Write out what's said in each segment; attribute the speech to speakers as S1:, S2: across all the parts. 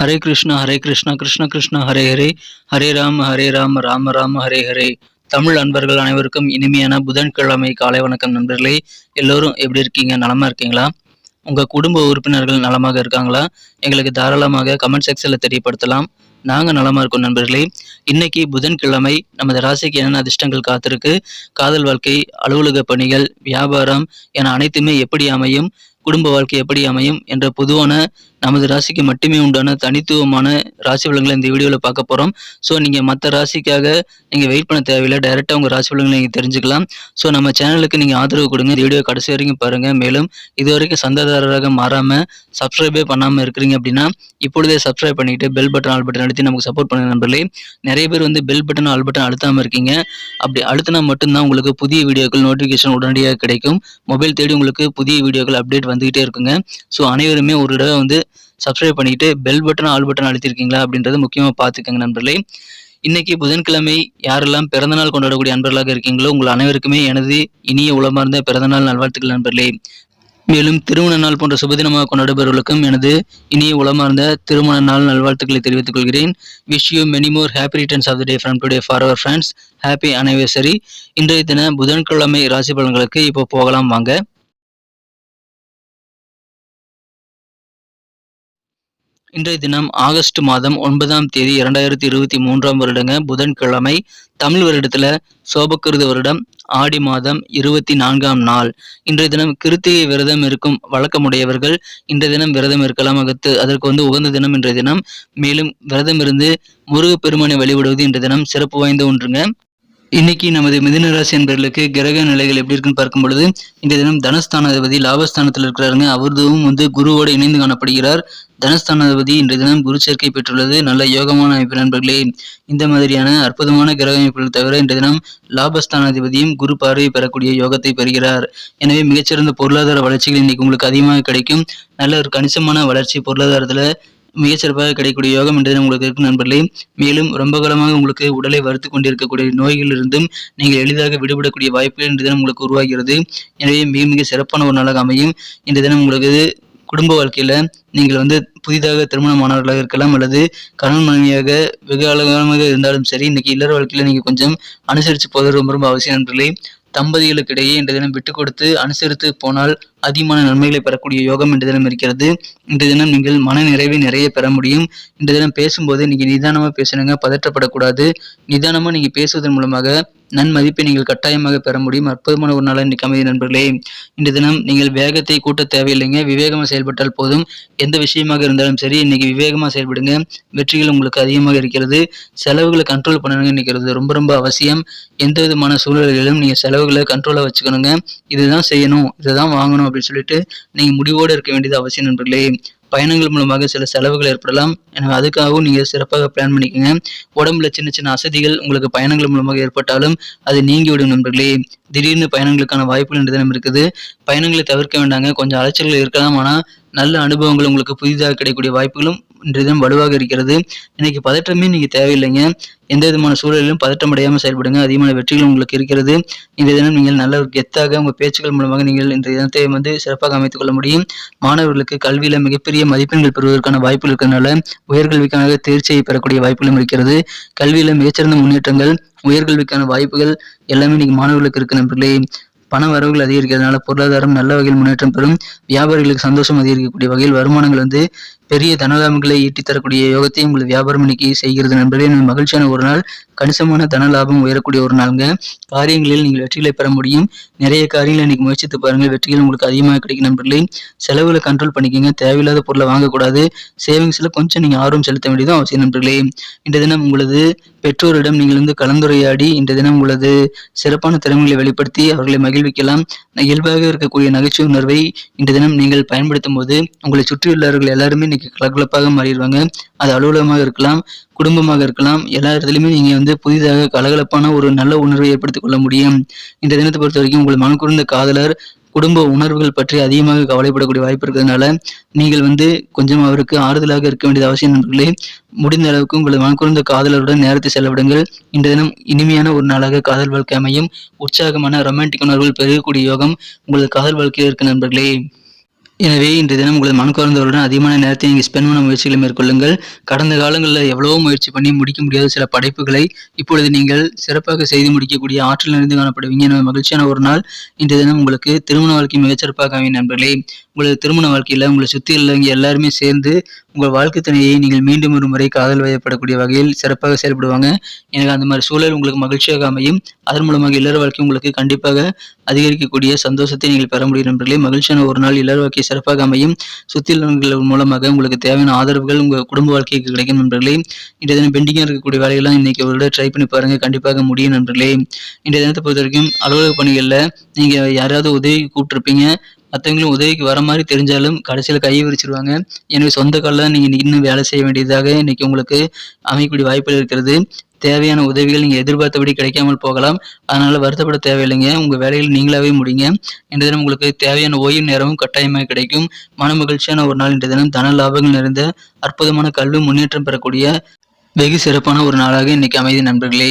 S1: ஹரே கிருஷ்ணா ஹரே கிருஷ்ணா கிருஷ்ண கிருஷ்ணா ஹரே ஹரே. ஹரே ராம ஹரே ராம ராம ராம ஹரே ஹரே. தமிழ் அன்பர்கள் அனைவருக்கும் இனிமையான புதன்கிழமை காலை வணக்கம் நண்பர்களே. எல்லோரும் எப்படி இருக்கீங்க? நலமா இருக்கீங்களா? உங்க குடும்ப உறுப்பினர்கள் நலமாக இருக்காங்களா? எங்களுக்கு தாராளமாக கமெண்ட் செக்ஷன்ல தெரியப்படுத்தலாம். நாங்க நலமா இருக்கோம் நண்பர்களே. இன்னைக்கு புதன்கிழமை நமது ராசிக்கு என்னென்ன அதிர்ஷ்டங்கள் காத்திருக்கு? காதல் வாழ்க்கை அலுவலக பணிகள் வியாபாரம் என அனைத்துமே எப்படி அமையும்? குடும்ப வாழ்க்கை எப்படி அமையும்? என்ற பொதுவான நமது ராசிக்கு மட்டுமே உண்டான தனித்துவமான ராசி பலன்களை இந்த வீடியோவில் பார்க்க போகிறோம் ஸோ நீங்கள் மற்ற ராசிக்காக நீங்கள் வெயிட் பண்ண தேவையில்லை. டைரெக்டாக உங்கள் ராசி பலன்களை நீங்கள் தெரிஞ்சுக்கலாம். ஸோ நம்ம சேனலுக்கு நீங்கள் ஆதரவு கொடுங்க. இந்த வீடியோ கடைசி வரைக்கும் பாருங்கள் மேலும் இது வரைக்கும் சந்தாதாரராக மாறாமல் சப்ஸ்கிரைபே பண்ணாமல் இருக்கிறீங்க அப்படின்னா இப்பொழுதே சப்ஸ்கிரைப் பண்ணிட்டு பெல் பட்டன் ஆல் பட்டன் அழுத்தி நமக்கு சப்போர்ட் பண்ண நண்பர்களே. நிறைய பேர் வந்து பெல் பட்டன் ஆல் பட்டன் அழுத்தாமல் இருக்கீங்க. அப்படி அழுத்தினா மட்டும்தான் உங்களுக்கு புதிய வீடியோக்கள் நோட்டிஃபிகேஷன் உடனடியாக கிடைக்கும். மொபைல் தேடி உங்களுக்கு புதிய வீடியோக்கள் அப்டேட் வந்துகிட்டே இருக்குங்க. ஸோ அனைவருமே ஒரு தடவை வந்து சப்ஸ்கிரைப் பண்ணிட்டு பெல் பட்டன் ஆல் பட்டன் அழுத்திருக்கீங்களா அப்படின்றது முக்கியமாக பார்த்துக்கங்க நண்பர்களே. இன்னைக்கு புதன்கிழமை யாரெல்லாம் பிறந்தநாள் கொண்டாடக்கூடிய அன்பர்களாக இருக்கீங்களோ உங்கள் அனைவருக்குமே எனது இனிய உளமார்ந்த பிறந்தநாள் நல்வாழ்த்துக்கள் நண்பர்களே. மேலும் திருமண நாள் போன்ற சுபதினமாக கொண்டாடுபவர்களுக்கும் எனது இனிய உளமார்ந்த திருமண நாள் நல்வாழ்த்துக்களை தெரிவித்துக் கொள்கிறேன். Wish you many more happy returns of the day from today for our friends happy anniversary இன்றைய தின புதன்கிழமை ராசி பலன்களுக்கு இப்போ போகலாம் வாங்க. இன்றைய தினம் ஆகஸ்ட் மாதம் ஒன்பதாம் தேதி இரண்டாயிரத்தி இருபத்தி மூன்றாம் வருடங்க புதன்கிழமை தமிழ் வருடத்துல சோபக்கிருத வருடம் ஆடி மாதம் இருபத்தி நான்காம் நாள். இன்றைய தினம் கிருத்திகை விரதம் இருக்கும் வழக்கமுடையவர்கள் இன்றைய தினம் விரதம் இருக்கலாம் அகத்து. அதற்கு வந்து உகந்த தினம் இன்றைய தினம். மேலும் விரதம் இருந்து முருகப்பெருமானை வழிபடுவது இன்றைய தினம் சிறப்பு வாய்ந்த ஒன்றுங்க. இன்னைக்கு நமது மிதுனராசி என்பவர்களுக்கு கிரக நிலைகள் எப்படி இருக்குன்னு பார்க்கும் பொழுது இந்த தினம் தனஸ்தானாதிபதி லாபஸ்தானத்தில் இருக்கிறாருங்க. அவர்தும் வந்து குருவோடு இணைந்து காணப்படுகிறார். தனஸ்தானாதிபதி இன்றைய தினம் குரு சேர்க்கை பெற்றுள்ளது. நல்ல யோகமான அமைப்பு நண்பர்களே இந்த மாதிரியான அற்புதமான கிரக அமைப்புகள் தவிர இன்றைய தினம் லாபஸ்தானாதிபதியும் குரு பார்வை பெறக்கூடிய யோகத்தை பெறுகிறார். எனவே மிகச்சிறந்த பொருளாதார வளர்ச்சிகள் இன்னைக்கு உங்களுக்கு அதிகமாக கிடைக்கும். நல்ல ஒரு கணிசமான வளர்ச்சி பொருளாதாரத்தில் மிகச்சிறப்பாக கிடைக்கக்கூடிய யோகம் என்று உங்களுக்கு இருக்கும் நண்பர்களே. மேலும் ரொம்ப காலமாக உங்களுக்கு உடலை வறுத்து கொண்டிருக்கக்கூடிய நோய்களிலிருந்தும் நீங்கள் எளிதாக விடுபடக்கூடிய வாய்ப்புகள் இன்று தினம் உங்களுக்கு உருவாகிறது. எனவே மிக மிக சிறப்பான ஒரு நாளாக அமையும். இந்த தினம் உங்களுக்கு குடும்ப வாழ்க்கையில் நீங்கள் வந்து புதிதாக திருமணமானவர்களாக இருக்கலாம் அல்லது கணவன் மனைவியாக வெகு காலமாக இருந்தாலும் சரி இன்னைக்கு இல்லற வாழ்க்கையில் நீங்கள் கொஞ்சம் அனுசரித்து போவது ரொம்ப ரொம்ப அவசியம் நண்பர்களே. தம்பதிகளுக்கு இடையே இன்றைய தினம் விட்டு கொடுத்து அனுசரித்து போனால் அதிகமான நன்மைகளை பெறக்கூடிய யோகம் இன்று தினம் இருக்கிறது. இன்று தினம் நீங்கள் மன நிறைவை நிறைய பெற முடியும். இன்று தினம் பேசும்போது நீங்கள் நிதானமாக பேசணுங்க பதற்றப்படக்கூடாது. நிதானமாக நீங்கள் பேசுவதன் மூலமாக நன்மதிப்பை நீங்கள் கட்டாயமாக பெற முடியும். அற்புதமான ஒரு நாள் இன்றைக்கு அமைதி நண்பர்களே. இன்று தினம் நீங்கள் வேகத்தை கூட்ட தேவையில்லைங்க. விவேகமாக செயல்பட்டால் போதும். எந்த விஷயமாக இருந்தாலும் சரி இன்னைக்கு விவேகமாக செயல்படுங்க. வெற்றிகள் உங்களுக்கு அதிகமாக இருக்கிறது. செலவுகளை கண்ட்ரோல் பண்ணணுங்க நினைக்கிறது ரொம்ப ரொம்ப அவசியம். எந்த விதமான சூழ்நிலைகளிலும் நீங்கள் செலவுகளை கண்ட்ரோலாக வச்சுக்கணுங்க. இதுதான் செய்யணும். இதுதான் வாங்கணும் அப்படின்னு சொல்லிட்டு நீங்கள் முடிவோடு இருக்க வேண்டியது அவசியம் நண்பர்களே. பயணங்கள் மூலமாக சில செலவுகள் ஏற்படலாம். எனவே அதுக்காகவும் நீங்கள் சிறப்பாக பிளான் பண்ணிக்கோங்க. உடம்புல சின்ன சின்ன அசதிகள் உங்களுக்கு பயணங்கள் மூலமாக ஏற்பட்டாலும் அது நீங்கிவிடும் நண்பர்களே. திடீர்னு பயணங்களுக்கான வாய்ப்புகள் என்று தினம் இருக்குது. பயணங்களை தவிர்க்க வேண்டாங்க. கொஞ்சம் அலைச்சல்கள் இருக்கலாம். ஆனால் நல்ல அனுபவங்கள் உங்களுக்கு புதிதாக கிடைக்கக்கூடிய வாய்ப்புகளும் தினம் வலுவாக இருக்கிறது. இன்னைக்கு பதற்றமே நீங்க தேவையில்லைங்க. எந்த விதமான சூழலிலும் பதட்டம் அடையாமல் செயல்படுங்க. அதிகமான வெற்றிகள் உங்களுக்கு இருக்கிறது. இன்றைய தினம் நீங்கள் நல்ல ஒரு கெத்தாக உங்கள் பேச்சுக்கள் மூலமாக நீங்கள் இன்றைய தினத்தை வந்து சிறப்பாக அமைத்துக் கொள்ள முடியும். மாணவர்களுக்கு கல்வியில மிகப்பெரிய மதிப்பெண்கள் பெறுவதற்கான வாய்ப்புகள் இருக்கிறதுனால உயர்கல்விக்கான தேர்ச்சியை பெறக்கூடிய வாய்ப்புகளும் இருக்கிறது. கல்வியில மிகச்சிறந்த முன்னேற்றங்கள் உயர்கல்விக்கான வாய்ப்புகள் எல்லாமே இன்னைக்கு மாணவர்களுக்கு இருக்கு நண்பர்களே. பண வரவுகள் அதிகரிக்கிறதுனால பொருளாதாரம் நல்ல வகையில் முன்னேற்றம் பெறும். வியாபாரிகளுக்கு சந்தோஷம் அதிகரிக்கக்கூடிய வகையில் வருமானங்கள் வந்து பெரிய தனலாபங்களை ஈட்டி தரக்கூடிய யோகத்தையும் உங்கள் வியாபாரம் இன்னைக்கு செய்கிறது நண்பர்களே. மகிழ்ச்சியான ஒரு நாள் கணிசமான தன லாபம் உயரக்கூடிய ஒரு நாளுங்க. காரியங்களில் நீங்கள் வெற்றிகளை பெற முடியும். நிறைய காரியங்களை இன்னைக்கு முயற்சித்து பாருங்கள். வெற்றிகள் உங்களுக்கு அதிகமாக கிடைக்கும் நண்பர்களே. செலவுகளை கண்ட்ரோல் பண்ணிக்கோங்க. தேவையில்லாத பொருளை வாங்கக்கூடாது. சேவிங்ஸ்ல கொஞ்சம் நீங்கள் ஆர்வம் செலுத்த வேண்டியதும் அவசியம் நண்பர்களே. இந்த தினம் உங்களது பெற்றோரிடம் நீங்கள் வந்து கலந்துரையாடி இன்றைய தினம் உங்களது சிறப்பான திறமைகளை வெளிப்படுத்தி அவர்களை மகிழ்விக்கலாம். இயல்பாக இருக்கக்கூடிய நகைச்சுவை உணர்வை இன்றைய தினம் நீங்கள் பயன்படுத்தும் போது உங்களை சுற்றியுள்ளவர்கள் எல்லாருமே இன்னைக்கு கலகலப்பாக மாறிடுவாங்க. அது அலுவலகமாக இருக்கலாம் குடும்பமாக இருக்கலாம் எல்லா இடத்துலையுமே நீங்கள் வந்து புதிதாக கலகலப்பான ஒரு நல்ல உணர்வை ஏற்படுத்திக் கொள்ள முடியும். இந்த தினத்தை பொறுத்த வரைக்கும் உங்கள் மனக்குறந்த காதலர் குடும்ப உணர்வுகள் பற்றி அதிகமாக கவலைப்படக்கூடிய வாய்ப்பு இருக்கிறதுனால நீங்கள் வந்து கொஞ்சம் அவருக்கு ஆறுதலாக இருக்க வேண்டியது அவசியம் நண்பர்களே. முடிந்த அளவுக்கு உங்களது மனக்குறந்த காதலருடன் நேரத்தை செலவிடுங்கள். இந்த தினம் இனிமையான ஒரு நாளாக காதல் வாழ்க்கை அமையும். உற்சாகமான ரொமான்டிக் உணர்வுகள் பெருகக்கூடிய யோகம் உங்களது காதல் வாழ்க்கையில் இருக்க நண்பர்களே. எனவே இன்றைய தினம் உங்களது மனக்குறந்தவருடன் அதிகமான நேரத்தை நீங்கள் ஸ்பெண்ட் பண்ண முயற்சிகளை மேற்கொள்ளுங்கள். கடந்த காலங்களில் எவ்வளவோ முயற்சி பண்ணி முடிக்க முடியாத சில படைப்புகளை இப்பொழுது நீங்கள் சிறப்பாக செய்து முடிக்கக்கூடிய ஆற்றல் நிறைந்து காணப்படுவீங்க. என மகிழ்ச்சியான ஒரு நாள் இன்றைய தினம் உங்களுக்கு திருமண வாழ்க்கை மிகச்சிறப்பாக அமையும் நண்பர்களே. உங்களது திருமண வாழ்க்கையில் உங்களை சுற்றி உள்ளவங்க எல்லாருமே சேர்ந்து உங்கள் வாழ்க்கை துணையை நீங்கள் மீண்டும் ஒரு முறை காதல் வயப்படக்கூடிய வகையில் சிறப்பாக செயல்படுவாங்க. எனக்கு அந்த மாதிரி சூழல் உங்களுக்கு மகிழ்ச்சியாக அமையும். அதன் மூலமாக இல்லற வாழ்க்கை உங்களுக்கு கண்டிப்பாக அதிகரிக்கக்கூடிய சந்தோஷத்தை நீங்கள் பெற முடியும் நண்பர்களே. மகிழ்ச்சியான ஒரு நாள் இல்லற வாழ்க்கை சிறப்பாக அமையும். சுற்றியுள்ளவர்கள் மூலமாக உங்களுக்கு தேவையான ஆதரவுகள் உங்கள் குடும்ப வாழ்க்கைக்கு கிடைக்கும் நண்பர்களே. இன்றைய தினம் பெண்டிங்காக இருக்கக்கூடிய வேலையெல்லாம் இன்னைக்கு ஒரு ட்ரை பண்ணி பாருங்க. கண்டிப்பாக முடியும் நண்பர்களே. இன்றைய தினத்தை பொறுத்த வரைக்கும் அலுவலக பணிகளில் நீங்கள் யாராவது உதவி கூப்பிட்டுருப்பீங்க மற்றவங்களும் உதவிக்கு வர மாதிரி தெரிஞ்சாலும் கடைசியில் கையை விரிச்சிருவாங்க. எனவே சொந்த காலில் நீங்கள் இன்னும் வேலை செய்ய வேண்டியதாக இன்றைக்கி உங்களுக்கு அமையக்கூடிய வாய்ப்புகள் இருக்கிறது. தேவையான உதவிகள் நீங்கள் எதிர்பார்த்தபடி கிடைக்காமல் போகலாம். அதனால் வருத்தப்பட தேவையில்லைங்க. உங்கள் வேலையில் நீங்களாகவே முடிங்க இன்றைய தினம் உங்களுக்கு தேவையான ஓய்வு நேரமும் கட்டாயமாக கிடைக்கும். மன மகிழ்ச்சியான ஒரு நாள் இன்றைய தினம். தன லாபங்கள் நிறைந்த அற்புதமான கல்வி முன்னேற்றம் பெறக்கூடிய வெகு சிறப்பான ஒரு நாளாக இன்னைக்கு அமைதி நண்பர்களே.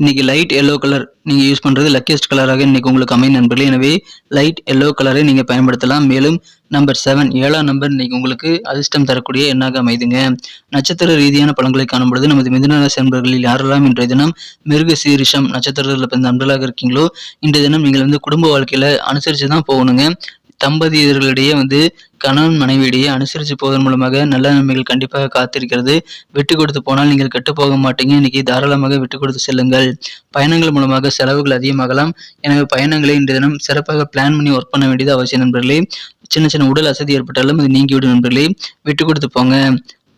S1: இன்னைக்கு லைட் எல்லோ கலர் நீங்கள் யூஸ் பண்ணுறது லக்கியஸ்ட் கலராக இன்னைக்கு உங்களுக்கு அமையும் நண்பர்களே. எனவே லைட் எல்லோ கலரை நீங்கள் பயன்படுத்தலாம். மேலும் நம்பர் செவன் ஏழாம் நம்பர் இன்னைக்கு உங்களுக்கு அதிர்ஷ்டம் தரக்கூடிய எண்ணாக அமைதுங்க. நட்சத்திர ரீதியான பலன்களை காணும்பொழுது நமது மிதுனராசி நண்பர்களில் யாரெல்லாம் இன்றைய தினம் மிருக சீரிஷம் நட்சத்திரத்தில் பிறந்த நண்பர்களாக இருக்கீங்களோ இன்றைய தினம் நீங்கள் வந்து குடும்ப வாழ்க்கையில் அனுசரித்து தான் போகணுங்க. தம்பதியர்களிடையே வந்து கணவன் மனைவியிடையே அனுசரித்து போவதன் மூலமாக நல்ல நன்மைகள் கண்டிப்பாக காத்திருக்கிறது. விட்டு கொடுத்து போனால் நீங்கள் கெட்டு போக மாட்டீங்க. இன்னைக்கு தாராளமாக விட்டு கொடுத்து செல்லுங்கள். பயணங்கள் மூலமாக செலவுகள் அதிகமாகலாம். எனவே பயணங்களை இன்றைய தினம் சிறப்பாக பிளான் பண்ணி ஒர்க் பண்ண வேண்டியது அவசியம் நண்பர்களே. சின்ன சின்ன உடல் அசதி ஏற்பட்டாலும் அது நீங்கிவிடும் நண்பர்களே. விட்டு கொடுத்து போங்க.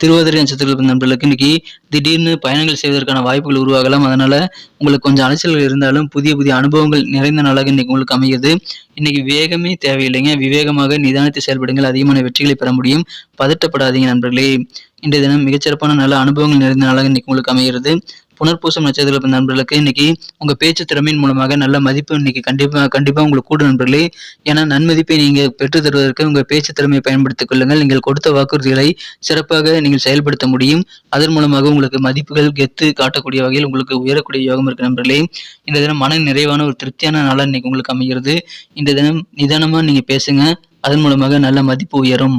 S1: திருவாதிரை நட்சத்திரத்தில் நண்பர்களுக்கு இன்னைக்கு திடீர்னு பயணங்கள் செய்வதற்கான வாய்ப்புகள் உருவாகலாம். அதனால உங்களுக்கு கொஞ்சம் அலைச்சல்கள் இருந்தாலும் புதிய புதிய அனுபவங்கள் நிறைந்த நாளாக இன்னைக்கு உங்களுக்கு அமைகிறது. இன்னைக்கு வேகமே தேவையில்லைங்க. விவேகமாக நிதானித்து செயல்படுங்கள். அதிகமான வெற்றிகளை பெற முடியும். பதட்டப்படாதீங்க நண்பர்களே. இன்றைய தினம் மிகச்சிறப்பான நல்ல அனுபவங்கள் நிறைந்த நாளாக இன்னைக்கு உங்களுக்கு அமைகிறது. புனர்பூசம் நட்சத்திர நண்பர்களுக்கு இன்னைக்கு உங்க பேச்சு திறமையின் மூலமாக நல்ல மதிப்பு இன்னைக்கு கண்டிப்பா கண்டிப்பா உங்களுக்கு கூட நண்பர்களே. ஏன்னா நன்மதிப்பை நீங்க பெற்று தருவதற்கு உங்க பேச்சு திறமையை பயன்படுத்திக் கொள்ளுங்கள். நீங்கள் கொடுத்த வாக்குறுதிகளை சிறப்பாக நீங்கள் செயல்படுத்த முடியும். அதன் மூலமாக உங்களுக்கு மதிப்புகள் கெத்து காட்டக்கூடிய வகையில் உங்களுக்கு உயரக்கூடிய யோகம் இருக்கு நண்பர்களே. இந்த தினம் மன நிறைவான ஒரு திருப்தியான நாளாக இன்னைக்கு உங்களுக்கு அமைகிறது. இந்த தினம் நிதானமா நீங்க பேசுங்க. அதன் மூலமாக நல்ல மதிப்பு உயரும்.